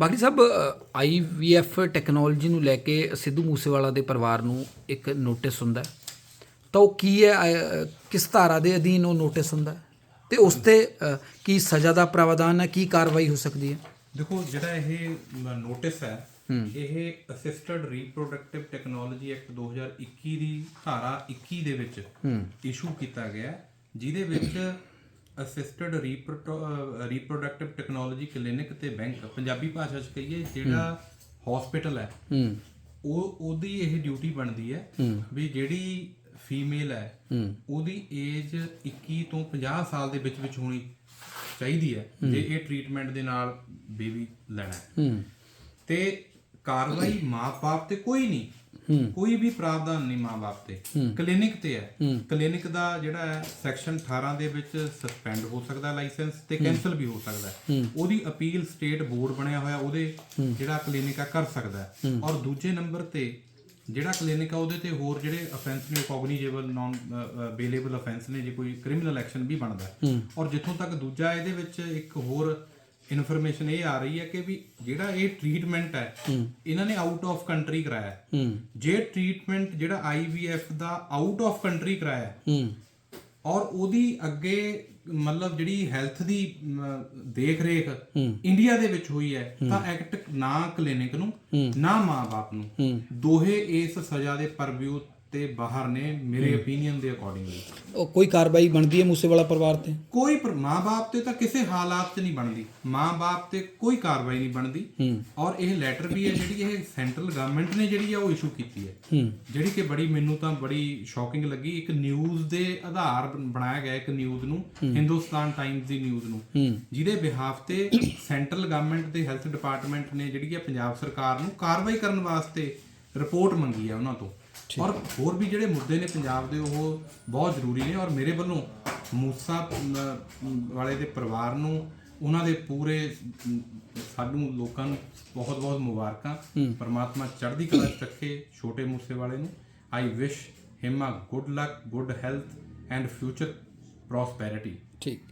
ਬਾਕੀ ਸਭ IVF technology ਨੂੰ ਲੈ ਕੇ ਸਿੱਧੂ ਮੂਸੇਵਾਲਾ ਦੇ ਪਰਿਵਾਰ ਨੂੰ ਇੱਕ ਨੋਟਿਸ ਹੁੰਦਾ। ਤਾਂ ਉਹ ਕੀ ਹੈ ਕਿਸ ਧਾਰਾ ਦੇ ਅਧੀਨ ਉਹ ਨੋਟਿਸ ਹੁੰਦਾ? ਤੇ ਉਸ ਤੇ ਕੀ ਸਜ਼ਾ ਦਾ ਪ੍ਰਾਵਧਾਨ ਹੈ ਕੀ ਕਾਰਵਾਈ ਹੋ ਸਕਦੀ ਹੈ ਦੇਖੋ ਜਿਹੜਾ ਇਹ ਨੋਟਿਸ ਹੈ ਇਹ ਅਸਿਸਟਡ ਰੀਪਰੋਡਕਟਿਵ ਟੈਕਨੋਲੋਜੀ ਐਕਟ 2021 ਦੀ ਧਾਰਾ 21 ਦੇ ਵਿੱਚ ਇਸ਼ੂ ਕੀਤਾ ਗਿਆ ਜਿਹਦੇ ਵਿੱਚ ਅਸਿਸਟਡ ਰੀਪਰੋਡਕਟਿਵ ਟੈਕਨੋਲੋਜੀ ਕਲੀਨਿਕ ਤੇ ਬੈਂਕ ਪੰਜਾਬੀ ਭਾਸ਼ਾ 'ਚ ਕਹੀਏ ਜਿਹੜਾ ਹਸਪੀਟਲ ਹੈ ਉਹ ਉਹਦੀ ਇਹ ਡਿਊਟੀ ਬਣਦੀ ਹੈ ਵੀ ਜਿਹੜੀ ਫੀਮੇਲ ਹੈ ਉਹਦੀ ਏਜ 21 ਤੋਂ 50 ਸਾਲ ਦੇ ਵਿੱਚ ਵਿੱਚ ਹੋਣੀ ਚਾਹੀਦੀ ਹੈ ਜੇ ਇਹ ਟ੍ਰੀਟਮੈਂਟ ਦੇ ਨਾਲ ਬੇਬੀ ਲੈਣਾ ਹੈ। ਤੇ ਕਾਰਵਾਈ ਮਾਂ-ਬਾਪ ਤੇ ਕੋਈ ਨਹੀਂ। ਕੋਈ ਵੀ ਪ੍ਰਾਵਧਾਨ ਨਹੀਂ ਮਾਂ-ਬਾਪ ਤੇ। ਕਲੀਨਿਕ ਤੇ ਹੈ। ਕਲੀਨਿਕ ਦਾ ਜਿਹੜਾ ਹੈ ਸੈਕਸ਼ਨ 18 ਦੇ ਵਿੱਚ ਸਸਪੈਂਡ ਹੋ ਸਕਦਾ ਲਾਇਸੈਂਸ ਤੇ ਕੈਨਸਲ ਵੀ ਹੋ ਸਕਦਾ ਉਹਦੀ ਅਪੀਲ ਸਟੇਟ ਬੋਰਡ ਬਣਿਆ ਹੋਇਆ ਉਹਦੇ ਜਿਹੜਾ ਕਲੀਨਿਕ ਆ ਕਰ ਸਕਦਾ ਔਰ ਦੂਜੇ ਨੰਬਰ ਤੇ ਜਿਹੜਾ ਕਲੀਨਿਕ ਆ ਉਹਦੇ ਤੇ ਹੋਰ ਜਿਹੜੇ ਅਫੈਂਸ ਨੇ ਕੋਗਨੀਜੇਬਲ ਨਾਨ ਬੇਲੇਬਲ ਅਫੈਂਸ ਨੇ ਜੇ ਕੋਈ ਕ੍ਰਿਮੀਨਲ ਐਕਸ਼ਨ ਵੀ ਬਣਦਾ। ਔਰ ਜਿੱਥੋਂ ਤੱਕ ਦੂਜਾ ਇਹਦੇ ਵਿੱਚ ਇੱਕ ਹੋਰ ਇਨਫੋਰਮੇਸ਼ਨ ਇਹ ਆ ਰਹੀ ਹੈ ਕਿ ਵੀ ਜਿਹੜਾ ਇਹ ਟ੍ਰੀਟਮੈਂਟ ਹੈ ਇਹਨਾਂ ਨੇ ਆਊਟ ਆਫ ਕੰਟਰੀ ਕਰਾਇਆ। ਹੈ। ਜੇ ਟ੍ਰੀਟਮੈਂਟ ਜਿਹੜਾ ਆਈਵੀਐਫ ਦਾ ਆਊਟ ਆਫ ਕੰਟਰੀ ਕਰਾਇਆ ਹੈ, ਔਰ ਉਹਦੀ ਅੱਗੇ ਮਤਲਬ ਜਿਹੜੀ ਹੈਲਥ ਦੀ ਦੇਖ ਰੇਖ ਇੰਡੀਆ ਦੇ ਵਿੱਚ ਹੋਈ ਹੈ ਤਾਂ ਐਕਟ ਨਾ ਕਲੀਨਿਕ ਨੂੰ ਨਾ ਮਾਂ-ਬਾਪ ਨੂੰ ਦੋਹੇ ਇਸ ਸਜ਼ਾ ਦੇ ਪਰਵਿਊ ਤੇ ਬਾਹਰ ਨੇ ਮੇਰੇ opinion ਦੇ ਅਕੋਰਡਿੰਗਲੀ ਉਹ ਕੋਈ ਕਾਰਵਾਈ ਬਣਦੀ ਹੈ ਮੂਸੇਵਾਲਾ ਪਰਿਵਾਰ ਤੇ? ਕੋਈ ਪਰ- ਮਾਂ-ਬਾਪ ਤੇ ਤਾਂ ਕਿਸੇ ਹਾਲਾਤ 'ਚ ਨਹੀਂ ਬਣਦੀ। ਮਾਂ-ਬਾਪ ਤੇ ਕੋਈ ਕਾਰਵਾਈ ਨਹੀਂ ਬਣਦੀ। ਔਰ ਇਹ ਲੈਟਰ ਵੀ ਹੈ ਜਿਹੜੀ ਇਹ ਸੈਂਟਰਲ ਗਵਰਨਮੈਂਟ ਨੇ ਜਿਹੜੀ ਆ ਉਹ ਇਸ਼ੂ ਕੀਤੀ ਹੈ। ਹੂੰ। ਜਿਹੜੀ ਕਿ ਬੜੀ ਮੈਨੂੰ ਤਾਂ ਬੜੀ ਸ਼ੌਕਿੰਗ ਲੱਗੀ। ਇੱਕ ਨਿਊਜ਼ ਦੇ ਆਧਾਰ ਬਣ- ਬਣਾਇਆ ਗਿਆ ਇੱਕ ਨਿਊਜ਼ ਨੂੰ ਹਿੰਦੁਸਤਾਨ ਟਾਈਮਜ਼ ਦੀ ਨਿਊਜ਼ ਨੂੰ। ਜਿਹਦੇ ਬਿਹਾਫ ਤੇ ਸੈਂਟਰਲ ਗਵਰਨਮੈਂਟ ਦੇ ਹੈਲਥ ਡਿਪਾਰਟਮੈਂਟ ਨੇ ਜਿਹੜੀ ਹੈ ਪੰਜਾਬ ਸਰਕਾਰ ਨੂੰ ਕਾਰਵਾਈ ਕਰਨ ਵਾਸਤੇ ਰਿਪੋਰਟ ਮੰਗੀ ਹੈ ਉਹਨਾਂ ਤੋਂ। ਔਰ ਹੋਰ ਵੀ ਜਿਹੜੇ ਮੁੱਦੇ ਨੇ ਪੰਜਾਬ ਦੇ ਉਹ ਬਹੁਤ ਜ਼ਰੂਰੀ ਨੇ ਔਰ ਮੇਰੇ ਵੱਲੋਂ ਮੂਸਾ ਵਾਲੇ ਦੇ ਪਰਿਵਾਰ ਨੂੰ ਉਹਨਾਂ ਦੇ ਪੂਰੇ ਸਾਨੂੰ ਲੋਕਾਂ ਨੂੰ ਬਹੁਤ ਬਹੁਤ ਮੁਬਾਰਕਾਂ ਪਰਮਾਤਮਾ ਚੜ੍ਹਦੀ ਕਲਾ ਰੱਖੇ ਛੋਟੇ ਮੂਸੇ ਵਾਲੇ ਨੂੰ। I wish him a good luck good health and future prosperity. ਠੀਕ।